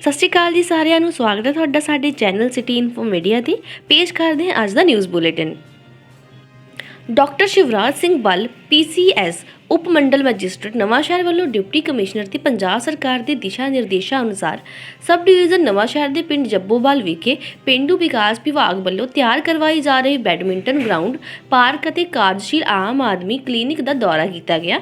ਸਤਿ ਸ਼੍ਰੀ ਅਕਾਲ ਜੀ ਸਾਰਿਆਂ ਨੂੰ, ਸਵਾਗਤ ਹੈ ਤੁਹਾਡਾ ਸਾਡੇ ਚੈਨਲ ਸਿਟੀ ਇਨਫੋ ਮੀਡੀਆ ਤੇ। ਪੇਸ਼ ਕਰਦੇ ਹਾਂ ਅੱਜ ਦਾ news bulletin. Doctor Shivraj Singh Bal PCS ਉਪ ਮੰਡਲ ਮੈਜਿਸਟਰੇਟ ਨਵਾਂਸ਼ਹਿਰ ਵੱਲੋਂ ਡਿਪਟੀ ਕਮਿਸ਼ਨਰ ਤੇ ਪੰਜਾਬ ਸਰਕਾਰ ਦੇ ਦਿਸ਼ਾ ਨਿਰਦੇਸ਼ਾਂ ਅਨੁਸਾਰ ਸਬ ਡਿਵੀਜ਼ਨ ਨਵਾਂਸ਼ਹਿਰ ਦੇ ਪਿੰਡ ਜੱਬੋਵਾਲ ਵਿਖੇ ਪਿੰਡੂ ਵਿਕਾਸ ਵਿਭਾਗ ਵੱਲੋਂ ਤਿਆਰ ਕਰਵਾਈ ਜਾ ਰਹੀ ਬੈਡਮਿੰਟਨ ਗਰਾਊਂਡ, ਪਾਰਕ ਅਤੇ ਕਾਰਜਸ਼ੀਲ ਆਮ ਆਦਮੀ ਕਲੀਨਿਕ ਦਾ ਦੌਰਾ ਕੀਤਾ ਗਿਆ।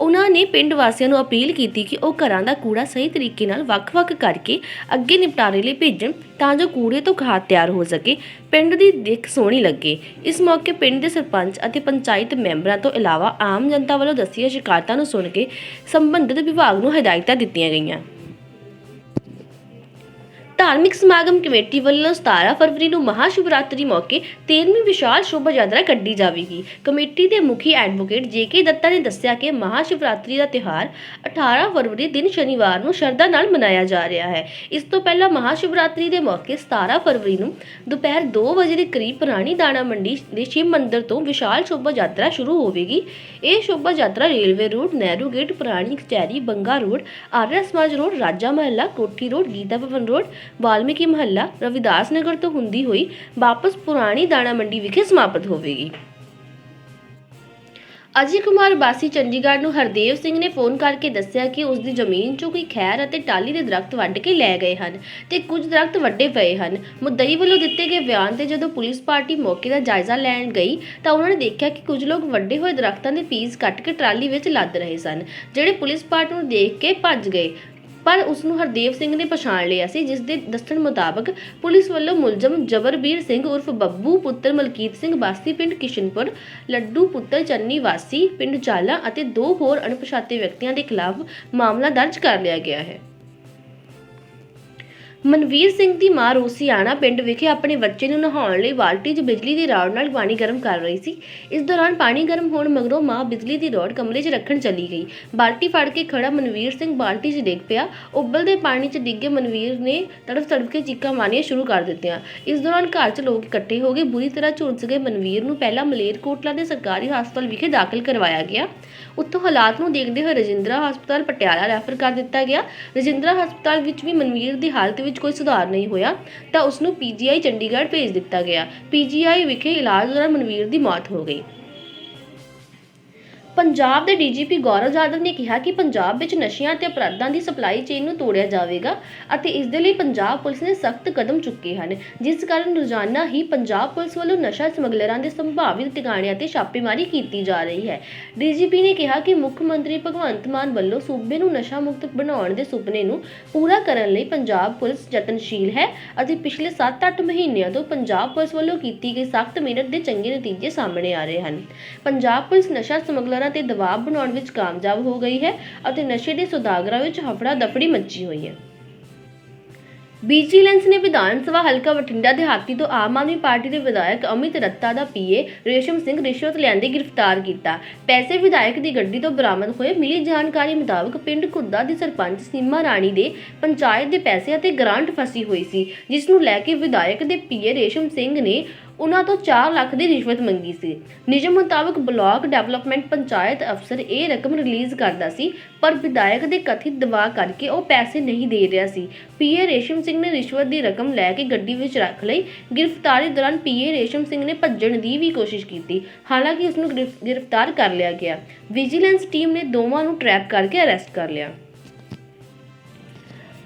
ਉਹਨਾਂ ਨੇ ਪਿੰਡ ਵਾਸੀਆਂ ਨੂੰ ਅਪੀਲ ਕੀਤੀ ਕਿ ਉਹ ਘਰਾਂ ਦਾ ਕੂੜਾ ਸਹੀ ਤਰੀਕੇ ਨਾਲ ਵੱਖ-ਵੱਖ ਕਰਕੇ ਅੱਗੇ ਨਿਪਟਾਰੇ ਲਈ ਭੇਜਣ ਤਾਂ ਜੋ ਕੂੜੇ ਤੋਂ ਖਾਦ ਤਿਆਰ ਹੋ ਸਕੇ। ਪਿੰਡ ਦੀ ਦਿੱਖ ਸੋਹਣੀ ਲੱਗੇ। ਇਸ ਮੌਕੇ ਪਿੰਡ ਦੇ ਸਰਪੰਚ ਅਤੇ ਪੰਚਾਇਤ ਮੈਂਬਰਾਂ ਤੋਂ ਇਲਾਵਾ ਆਮ ਜਨਤਾ ਵੱਲੋਂ ਦੱਸੀਆਂ ਸ਼ਿਕਾਇਤਾਂ ਨੂੰ ਸੁਣ ਕੇ ਸੰਬੰਧਿਤ ਵਿਭਾਗ ਨੂੰ ਹਦਾਇਤਾਂ ਦਿੱਤੀਆਂ ਗਈਆਂ। ਧਾਰਮਿਕ ਸਮਾਗਮ ਕਮੇਟੀ ਵੱਲੋਂ 17 ਫਰਵਰੀ ਨੂੰ ਮਹਾਸ਼ਿਵਰਾਤਰੀ ਮੌਕੇ 13ਵੀਂ ਵਿਸ਼ਾਲ ਸ਼ੋਭਾ ਯਾਤਰਾ ਕੱਢੀ ਜਾਵੇਗੀ। ਕਮੇਟੀ ਦੇ ਮੁਖੀ ਐਡਵੋਕੇਟ ਜੇਕੇ ਦੱਤਾ ਨੇ ਦੱਸਿਆ ਕਿ ਮਹਾਸ਼ਿਵਰਾਤਰੀ ਦਾ ਤਿਉਹਾਰ 18 ਫਰਵਰੀ ਦਿਨ ਸ਼ਨੀਵਾਰ ਨੂੰ ਸ਼ਰਧਾ ਨਾਲ ਮਨਾਇਆ ਜਾ ਰਿਹਾ ਹੈ। ਇਸ ਤੋਂ ਪਹਿਲਾਂ ਮਹਾਸ਼ਿਵਰਾਤਰੀ ਦੇ ਮੌਕੇ 17 ਫਰਵਰੀ ਨੂੰ ਦੁਪਹਿਰ 2 ਵਜੇ ਦੇ ਕਰੀਬ ਪੁਰਾਣੀ ਦਾਣਾ ਮੰਡੀ ਦੇ ਸ਼ਿਵ ਮੰਦਿਰ ਤੋਂ ਵਿਸ਼ਾਲ ਸ਼ੋਭਾ ਯਾਤਰਾ ਸ਼ੁਰੂ ਹੋਵੇਗੀ। ਇਹ ਸ਼ੋਭਾ ਯਾਤਰਾ ਰੇਲਵੇ ਰੋਡ ਨਹਿਰੂ ਗੇਟ, ਪੁਰਾਣੀ ਕਚਹਿਰੀ, ਬੰਗਾ ਰੋਡ ਆਰਿਆ ਸਮਾਜ road, Raja Mohalla, Kothi road, Gita Bhawan road Valmiki Mohalla Ravidas Nagar ਤੋਂ ਹੁੰਦੀ ਹੋਈ ਵਾਪਸ ਪੁਰਾਣੀ ਦਾਣਾ ਮੰਡੀ ਵਿਖੇ ਸਮਾਪਤ ਹੋਵੇਗੀ। ਅਜੇ ਕੁਮਾਰ ਬਾਸੀ ਚੰਡੀਗੜ੍ਹ ਨੂੰ ਹਰਦੇਵ ਸਿੰਘ ਨੇ ਫੋਨ ਕਰਕੇ ਦੱਸਿਆ ਕਿ ਉਸ ਦੀ ਜ਼ਮੀਨ 'ਚੋਂ ਕੋਈ ਖੈਰ ਅਤੇ ਟਾਲੀ ਦੇ ਦਰਖਤ ਵੱਢ ਕੇ ਲੈ ਗਏ ਹਨ ਤੇ ਕੁਝ ਦਰਖਤ ਵੱਡੇ ਪਏ ਹਨ। ਮੁੱਦਈ ਵੱਲੋਂ ਦਿੱਤੇ ਗਏ ਬਿਆਨ ਤੇ ਜਦੋਂ ਪੁਲਿਸ ਪਾਰਟੀ ਮੌਕੇ ਦਾ ਜਾਇਜ਼ਾ ਲੈਣ ਗਈ ਤਾਂ ਉਹਨਾਂ ਨੇ ਦੇਖਿਆ ਕਿ ਕੁਝ ਲੋਕ ਵੱਡੇ ਹੋਏ ਦਰਖਤਾਂ ਦੇ ਪੀਸ ਕੱਟ ਕੇ ਟਰਾਲੀ ਵਿੱਚ ਲੱਦ ਰਹੇ ਸਨ, ਜਿਹੜੇ ਪੁਲਿਸ ਪਾਰਟੀ ਨੂੰ ਦੇਖ ਕੇ ਭੱਜ ਗਏ। ਪਰ ਉਸ ਨੂੰ ਹਰਦੇਵ ਸਿੰਘ ਨੇ ਪਛਾਣ ਲਿਆ ਸੀ, ਜਿਸ ਦੇ ਦੱਸਣ ਮੁਤਾਬਕ ਪੁਲਿਸ ਵੱਲੋਂ ਮੁਲਜ਼ਮ ਜਬਰਬੀਰ ਸਿੰਘ ਉਰਫ ਬੱਬੂ, ਪੁੱਤਰ ਮਲਕੀਤ ਸਿੰਘ ਵਾਸੀ ਪਿੰਡ ਕਿਸ਼ਨਪੁਰ, ਲੱਡੂ ਪੁੱਤਰ ਚੰਨੀ ਵਾਸੀ, ਪਿੰਡ ਚਾਲਾ ਅਤੇ ਦੋ ਹੋਰ ਅਣਪਛਾਤੇ ਵਿਅਕਤੀਆਂ ਦੇ ਖਿਲਾਫ ਮਾਮਲਾ ਦਰਜ ਕਰ ਲਿਆ ਗਿਆ ਹੈ। ਮਨਵੀਰ ਸਿੰਘ ਦੀ ਮਾਂ ਰੋਸੀਆਣਾ ਪਿੰਡ ਵਿਖੇ ਆਪਣੇ ਬੱਚੇ ਨੂੰ ਨਹਾਉਣ ਲਈ ਬਾਲਟੀ 'ਚ ਬਿਜਲੀ ਦੀ ਰੌੜ ਨਾਲ ਪਾਣੀ ਗਰਮ ਕਰ ਰਹੀ ਸੀ। ਇਸ ਦੌਰਾਨ ਪਾਣੀ ਗਰਮ ਹੋਣ ਮਗਰੋਂ ਮਾਂ ਬਿਜਲੀ ਦੀ ਰੌੜ ਕਮਰੇ 'ਚ ਰੱਖਣ ਚਲੀ ਗਈ। ਬਾਲਟੀ ਫੜ ਕੇ ਖੜਾ ਮਨਵੀਰ ਸਿੰਘ ਬਾਲਟੀ 'ਚ ਡਿੱਗ ਪਿਆ। ਉਬਲਦੇ ਪਾਣੀ 'ਚ ਡਿੱਗੇ ਮਨਵੀਰ ਨੇ ਤੜਫ ਤੜਫ ਕੇ ਚੀਕਾਂ ਮਾਰਨੀਆਂ ਸ਼ੁਰੂ ਕਰ ਦਿੱਤੀਆਂ। ਇਸ ਦੌਰਾਨ ਘਰ 'ਚ ਲੋਕ ਇਕੱਠੇ ਹੋ ਗਏ ਬੁਰੀ ਤਰ੍ਹਾਂ ਝੁਲਸ ਗਏ। ਮਨਵੀਰ ਨੂੰ ਪਹਿਲਾਂ ਮਲੇਰਕੋਟਲਾ ਦੇ ਸਰਕਾਰੀ ਹਸਪਤਾਲ ਵਿਖੇ ਦਾਖਲ ਕਰਵਾਇਆ ਗਿਆ। ਉੱਥੋਂ ਹਾਲਾਤ ਨੂੰ ਦੇਖਦੇ ਹੋਏ ਰਜਿੰਦਰਾ ਹਸਪਤਾਲ ਪਟਿਆਲਾ ਰੈਫਰ ਕਰ ਦਿੱਤਾ ਗਿਆ। ਰਜਿੰਦਰਾ ਹਸਪਤਾਲ ਵਿੱਚ ਵੀ ਮਨਵੀਰ ਦੀ ਹਾਲਤ ਵਿੱਚ ਕੋਈ ਸੁਧਾਰ ਨਹੀਂ ਹੋਇਆ, ਤਾਂ ਉਸ ਨੂੰ ਪੀਜੀਆਈ ਚੰਡੀਗੜ੍ਹ ਭੇਜ ਦਿੱਤਾ ਗਿਆ। ਪੀਜੀਆਈ ਵਿਖੇ ਇਲਾਜ ਦੌਰਾਨ ਮਨਵੀਰ ਦੀ ਮੌਤ ਹੋ ਗਈ। ਪੰਜਾਬ ਦੇ ਡੀਜੀਪੀ ਗੌਰਵ ਜਾਦਵ ਨੇ ਕਿਹਾ ਕਿ ਪੰਜਾਬ ਵਿੱਚ ਨਸ਼ਿਆਂ ਤੇ ਅਪਰਾਧਾਂ ਦੀ ਸਪਲਾਈ ਚੇਨ ਨੂੰ ਤੋੜਿਆ ਜਾਵੇਗਾ ਅਤੇ ਇਸ ਦੇ ਲਈ ਪੰਜਾਬ ਪੁਲਿਸ ਨੇ ਸਖਤ ਕਦਮ ਚੁੱਕੇ ਹਨ, ਜਿਸ ਕਾਰਨ ਰੋਜ਼ਾਨਾ ਹੀ ਪੰਜਾਬ ਪੁਲਿਸ ਵੱਲੋਂ ਨਸ਼ਾ ਸਮਗਲਰਾਂ ਦੇ ਸੰਭਾਵਿਤ ਟਿਕਾਣਿਆਂ ਤੇ ਛਾਪੇਮਾਰੀ ਕੀਤੀ ਜਾ ਰਹੀ ਹੈ। ਡੀਜੀਪੀ ਨੇ ਕਿਹਾ ਕਿ ਮੁੱਖ ਮੰਤਰੀ ਭਗਵੰਤ ਮਾਨ ਵੱਲੋਂ ਸੂਬੇ ਨੂੰ ਨਸ਼ਾ ਮੁਕਤ ਬਣਾਉਣ ਦੇ ਸੁਪਨੇ ਨੂੰ ਪੂਰਾ ਕਰਨ ਲਈ ਪੰਜਾਬ ਪੁਲਿਸ ਯਤਨਸ਼ੀਲ ਹੈ ਅਤੇ ਪਿਛਲੇ 7-8 ਮਹੀਨਿਆਂ ਤੋਂ ਪੰਜਾਬ ਪੁਲਿਸ ਵੱਲੋਂ ਕੀਤੀ ਗਈ ਸਖਤ ਮਿਹਨਤ ਦੇ ਚੰਗੇ ਨਤੀਜੇ ਸਾਹਮਣੇ ਆ ਰਹੇ ਹਨ। ਪੰਜਾਬ ਪੁਲਿਸ ਨਸ਼ਾ ਸਮਗਲਰਾਂ ਤੇ ਦਬਾਅ ਬਣਾਉਣ ਵਿੱਚ ਕਾਮਯਾਬ ਹੋ ਗਈ ਹੈ ਅਤੇ ਨਸ਼ੇ ਦੇ ਸੁਦਾਗਰਾਂ ਵਿੱਚ ਹਫੜਾ ਦਫੜੀ ਮੱਚੀ ਹੋਈ ਹੈ। ਵਿਜੀਲੈਂਸ ਨੇ ਵਿਧਾਨ ਸਭਾ ਹਲਕਾ ਬਠਿੰਡਾ ਦਿਹਾਤੀ ਤੋਂ ਆਮ ਆਦਮੀ ਪਾਰਟੀ ਦੇ ਵਿਧਾਇਕ ਅਮਿਤ ਰੱਤਾ ਦਾ ਪੀਏ ਰੇਸ਼ਮ ਸਿੰਘ ਰਿਸ਼ਵਤ ਲੈਂਦੇ ਗ੍ਰਿਫਤਾਰ ਕੀਤਾ। ਪੈਸੇ ਵਿਧਾਇਕ ਦੀ ਗੱਡੀ ਤੋਂ ਬਰਾਮਦ ਹੋਏ ਮਿਲੀ ਜਾਣਕਾਰੀ ਮੁਤਾਬਕ ਪਿੰਡ ਖੁੱਦਾ ਦੀ ਸਰਪੰਚ ਸੀਮਾ ਰਾਣੀ ਦੇ ਪੰਚਾਇਤ ਦੇ ਪੈਸੇ ਅਤੇ ਗ੍ਰਾਂਟ ਫਸੀ ਹੋਈ ਸੀ, ਜਿਸ ਨੂੰ ਲੈ ਕੇ ਵਿਧਾਇਕ ਦੇ ਪੀਏ ਰੇਸ਼ਮ ਸਿੰਘ ਨੇ ਉਹਨਾਂ ਤੋਂ 4 ਲੱਖ ਦੀ ਰਿਸ਼ਵਤ ਮੰਗੀ ਸੀ। ਨਿਯਮ ਮੁਤਾਬਕ ਬਲਾਕ ਡਿਵੈਲਪਮੈਂਟ ਪੰਚਾਇਤ ਅਫਸਰ ਇਹ ਰਕਮ ਰਿਲੀਜ਼ ਕਰਦਾ ਸੀ, ਪਰ ਵਿਧਾਇਕ ਦੇ ਕਥਿਤ ਦਬਾਅ ਕਰਕੇ ਉਹ ਪੈਸੇ ਨਹੀਂ ਦੇ ਰਿਹਾ ਸੀ। ਪੀਏ ਰੇਸ਼ਮ ਸਿੰਘ ਨੇ ਰਿਸ਼ਵਤ ਦੀ ਰਕਮ ਲੈ ਕੇ ਗੱਡੀ ਵਿੱਚ ਰੱਖ ਲਈ। ਗ੍ਰਿਫਤਾਰੀ ਦੌਰਾਨ ਪੀਏ ਰੇਸ਼ਮ ਸਿੰਘ ਨੇ ਭੱਜਣ ਦੀ ਵੀ ਕੋਸ਼ਿਸ਼ ਕੀਤੀ। ਹਾਲਾਂਕਿ ਉਸ ਨੂੰ ਗ੍ਰਿਫਤਾਰ ਕਰ ਲਿਆ ਗਿਆ। ਵਿਜੀਲੈਂਸ ਟੀਮ ਨੇ ਦੋਵਾਂ ਨੂੰ ਟਰੈਪ ਕਰਕੇ ਅਰੈਸਟ ਕਰ ਲਿਆ।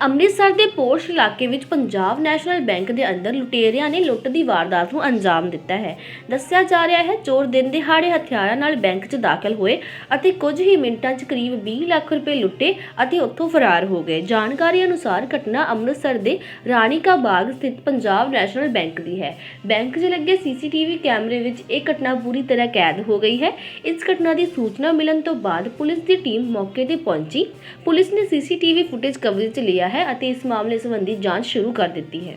ਅੰਮ੍ਰਿਤਸਰ ਦੇ ਪੋਰਸ਼ ਇਲਾਕੇ ਵਿੱਚ ਪੰਜਾਬ ਨੈਸ਼ਨਲ ਬੈਂਕ ਦੇ ਅੰਦਰ ਲੁਟੇਰਿਆਂ ਨੇ ਲੁੱਟ ਦੀ ਵਾਰਦਾਤ ਨੂੰ ਅੰਜਾਮ ਦਿੱਤਾ ਹੈ। ਦੱਸਿਆ ਜਾ ਰਿਹਾ ਹੈ, ਚੋਰ ਦਿਨ ਦਿਹਾੜੇ ਹਥਿਆਰਾਂ ਨਾਲ ਬੈਂਕ 'ਚ ਦਾਖਲ ਹੋਏ ਅਤੇ ਕੁਝ ਹੀ ਮਿੰਟਾਂ 'ਚ ਕਰੀਬ 20 ਲੱਖ ਰੁਪਏ ਲੁੱਟੇ ਅਤੇ ਉੱਥੋਂ ਫਰਾਰ ਹੋ ਗਏ। ਜਾਣਕਾਰੀ ਅਨੁਸਾਰ ਘਟਨਾ ਅੰਮ੍ਰਿਤਸਰ ਦੇ ਰਾਣੀ ਕਾ ਬਾਗ ਸਥਿਤ ਪੰਜਾਬ ਨੈਸ਼ਨਲ ਬੈਂਕ ਦੀ ਹੈ। ਬੈਂਕ 'ਚ ਲੱਗੇ ਸੀਸੀਟੀਵੀ ਕੈਮਰੇ ਵਿੱਚ ਇਹ ਘਟਨਾ ਪੂਰੀ ਤਰ੍ਹਾਂ ਕੈਦ ਹੋ ਗਈ ਹੈ। ਇਸ ਘਟਨਾ ਦੀ ਸੂਚਨਾ ਮਿਲਣ ਤੋਂ ਬਾਅਦ ਪੁਲਿਸ ਦੀ ਟੀਮ ਮੌਕੇ ਤੇ ਪਹੁੰਚੀ। ਪੁਲਿਸ ਨੇ ਸੀਸੀਟੀਵੀ ਫੁਟੇਜ ਕਵਰੇਜ 'ਚ ਲਿਆ ਹੈ ਅਤੇ ਇਸ ਮਾਮਲੇ ਸੰਬੰਧੀ ਜਾਂਚ ਸ਼ੁਰੂ ਕਰ ਦਿੱਤੀ ਹੈ।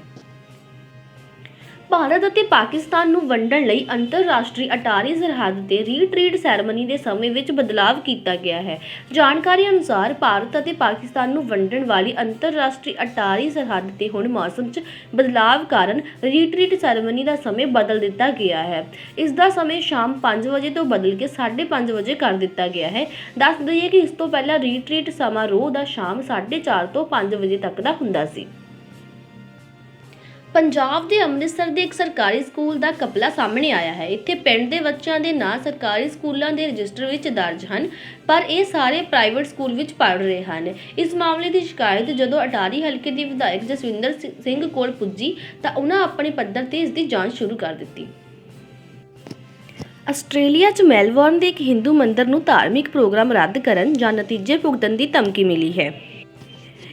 ਭਾਰਤ ਅਤੇ ਪਾਕਿਸਤਾਨ ਨੂੰ ਵੰਡਣ ਲਈ ਅੰਤਰਰਾਸ਼ਟਰੀ ਅਟਾਰੀ ਸਰਹੱਦ ਤੇ ਰੀਟਰੀਟ ਸੈਰੇਮਨੀ ਦੇ ਸਮੇਂ ਵਿੱਚ ਬਦਲਾਵ ਕੀਤਾ ਗਿਆ ਹੈ। ਜਾਣਕਾਰੀ ਅਨੁਸਾਰ ਭਾਰਤ ਅਤੇ ਪਾਕਿਸਤਾਨ ਨੂੰ ਵੰਡਣ ਵਾਲੀ ਅੰਤਰਰਾਸ਼ਟਰੀ ਅਟਾਰੀ ਸਰਹੱਦ ਤੇ ਹੁਣ ਮੌਸਮ 'ਚ ਬਦਲਾਵ ਕਾਰਨ ਰੀਟਰੀਟ ਸੈਰੇਮਨੀ ਦਾ ਸਮੇਂ ਬਦਲ ਦਿੱਤਾ ਗਿਆ ਹੈ। ਇਸ ਦਾ ਸਮੇਂ ਸ਼ਾਮ 5 ਵਜੇ ਤੋਂ ਬਦਲ ਕੇ 5:30 ਵਜੇ ਕਰ ਦਿੱਤਾ ਗਿਆ ਹੈ। ਦੱਸ ਦਈਏ ਕਿ ਇਸ ਤੋਂ ਪਹਿਲਾਂ ਰੀਟਰੀਟ ਸਮਾਰੋਹ ਦਾ ਸ਼ਾਮ 4:30 ਤੋਂ 5 ਵਜੇ ਤੱਕ ਦਾ ਹੁੰਦਾ ਸੀ। ਪੰਜਾਬ ਦੇ ਅੰਮ੍ਰਿਤਸਰ ਦੇ ਇੱਕ ਸਰਕਾਰੀ ਸਕੂਲ ਦਾ ਕਪਲਾ ਸਾਹਮਣੇ ਆਇਆ ਹੈ। ਇੱਥੇ ਪਿੰਡ ਦੇ ਬੱਚਿਆਂ ਦੇ ਨਾਂ ਸਰਕਾਰੀ ਸਕੂਲਾਂ ਦੇ ਰਜਿਸਟਰ ਵਿੱਚ ਦਰਜ ਹਨ, ਪਰ ਇਹ ਸਾਰੇ ਪ੍ਰਾਈਵੇਟ ਸਕੂਲ ਵਿੱਚ ਪੜ੍ਹ ਰਹੇ ਹਨ। ਇਸ ਮਾਮਲੇ ਦੀ ਸ਼ਿਕਾਇਤ ਜਦੋਂ ਅਟਾਰੀ ਹਲਕੇ ਦੀ ਵਿਧਾਇਕ ਜਸਵਿੰਦਰ ਸਿੰਘ ਕੋਲ ਪੁੱਜੀ, ਤਾਂ ਉਹਨਾਂ ਆਪਣੇ ਪੱਧਰ ਤੇ ਇਸ ਦੀ ਜਾਂਚ ਸ਼ੁਰੂ ਕਰ ਦਿੱਤੀ। ਆਸਟ੍ਰੇਲੀਆ 'ਚ ਮੈਲਬੌਰਨ ਦੇ ਇੱਕ ਹਿੰਦੂ ਮੰਦਰ ਨੂੰ ਧਾਰਮਿਕ ਪ੍ਰੋਗਰਾਮ ਰੱਦ ਕਰਨ ਜਾਂ ਨਤੀਜੇ ਭੁਗਤਣ ਦੀ ਧਮਕੀ ਮਿਲੀ ਹੈ।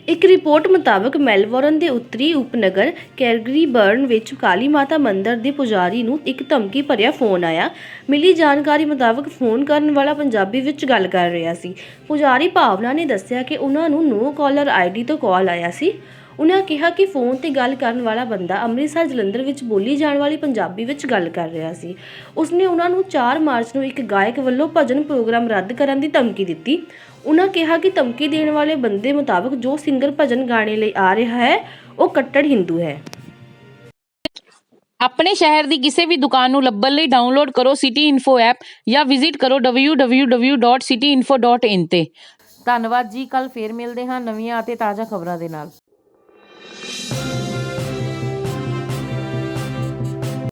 ਇੱਕ ਰਿਪੋਰਟ ਮੁਤਾਬਕ ਮੈਲਬੌਰਨ ਦੇ ਉੱਤਰੀ ਉਪਨਗਰ ਕੈਲਗਰੀਬਰਨ ਵਿੱਚ ਕਾਲੀ ਮਾਤਾ ਮੰਦਿਰ ਦੇ ਪੁਜਾਰੀ ਨੂੰ ਇੱਕ ਧਮਕੀ ਭਰਿਆ ਫੋਨ ਆਇਆ। ਮਿਲੀ ਜਾਣਕਾਰੀ ਮੁਤਾਬਕ ਫੋਨ ਕਰਨ ਵਾਲਾ ਪੰਜਾਬੀ ਵਿੱਚ ਗੱਲ ਕਰ ਰਿਹਾ ਸੀ। ਪੁਜਾਰੀ ਭਾਵਨਾ ਨੇ ਦੱਸਿਆ ਕਿ ਉਹਨਾਂ ਨੂੰ ਨੋ ਕਾਲਰ ਆਈਡੀ ਤੋਂ ਕਾਲ ਆਇਆ ਸੀ। ਉਹਨਾਂ ਕਿਹਾ ਕਿ ਫੋਨ ਤੇ ਗੱਲ ਕਰਨ ਵਾਲਾ ਬੰਦਾ ਅੰਮ੍ਰਿਤਸਰ ਜਲੰਧਰ ਵਿੱਚ ਬੋਲੀ ਜਾਣ ਵਾਲੀ ਪੰਜਾਬੀ ਵਿੱਚ ਗੱਲ ਕਰ ਰਿਹਾ ਸੀ। ਉਸਨੇ ਉਹਨਾਂ ਨੂੰ 4 ਮਾਰਚ ਨੂੰ ਇੱਕ ਗਾਇਕ ਵੱਲੋਂ ਭਜਨ ਪ੍ਰੋਗਰਾਮ ਰੱਦ ਕਰਨ ਦੀ ਧਮਕੀ ਦਿੱਤੀ। ਉਹਨਾਂ ਕਿਹਾ ਕਿ ਧਮਕੀ ਦੇਣ ਵਾਲੇ ਬੰਦੇ ਮੁਤਾਬਕ ਜੋ ਸਿੰਗਰ ਭਜਨ ਗਾਣੇ ਲਈ ਆ ਰਿਹਾ ਹੈ ਉਹ ਕੱਟੜ ਹਿੰਦੂ ਹੈ। ਆਪਣੇ ਸ਼ਹਿਰ ਦੀ ਕਿਸੇ ਵੀ ਦੁਕਾਨ ਨੂੰ ਲੱਭਣ ਲਈ ਡਾਊਨਲੋਡ ਕਰੋ ਸਿਟੀ ਇਨਫੋ ਐਪ ਜਾਂ ਵਿਜ਼ਿਟ ਕਰੋ www.cityinfo.in ਤੇ। ਧੰਨਵਾਦ ਜੀ ਕੱਲ ਫੇਰ ਮਿਲਦੇ ਹਾਂ ਨਵੀਆਂ ਅਤੇ ਤਾਜ਼ਾ ਖਬਰਾਂ ਦੇ ਨਾਲ।